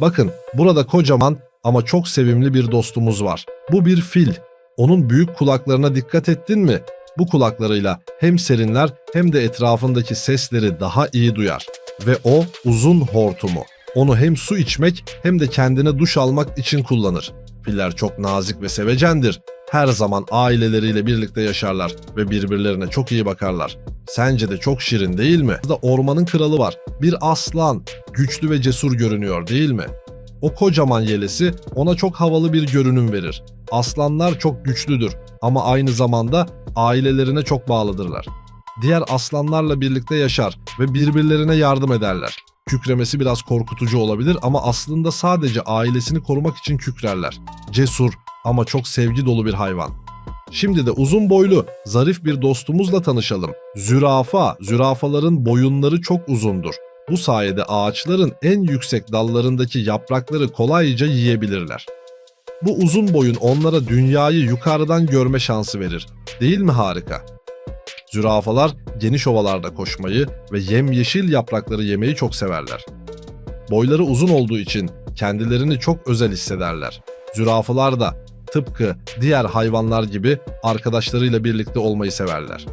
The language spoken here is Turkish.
Bakın burada kocaman ama çok sevimli bir dostumuz var. Bu bir fil. Onun büyük kulaklarına dikkat ettin mi? Bu kulaklarıyla hem serinler hem de etrafındaki sesleri daha iyi duyar. Ve o uzun hortumu. Onu hem su içmek hem de kendine duş almak için kullanır. Filler çok nazik ve sevecendir. Her zaman aileleriyle birlikte yaşarlar ve birbirlerine çok iyi bakarlar. Sence de çok şirin değil mi? Burada ormanın kralı var. Bir aslan. Güçlü ve cesur görünüyor değil mi? O kocaman yelesi ona çok havalı bir görünüm verir. Aslanlar çok güçlüdür ama aynı zamanda ailelerine çok bağlıdırlar. Diğer aslanlarla birlikte yaşar ve birbirlerine yardım ederler. Kükremesi biraz korkutucu olabilir ama aslında sadece ailesini korumak için kükrerler. Cesur ama çok sevgi dolu bir hayvan. Şimdi de uzun boylu, zarif bir dostumuzla tanışalım. Zürafa, zürafaların boyunları çok uzundur. Bu sayede ağaçların en yüksek dallarındaki yaprakları kolayca yiyebilirler. Bu uzun boyun onlara dünyayı yukarıdan görme şansı verir. Değil mi harika? Zürafalar geniş ovalarda koşmayı ve yemyeşil yaprakları yemeyi çok severler. Boyları uzun olduğu için kendilerini çok özel hissederler. Zürafalar da tıpkı diğer hayvanlar gibi arkadaşlarıyla birlikte olmayı severler.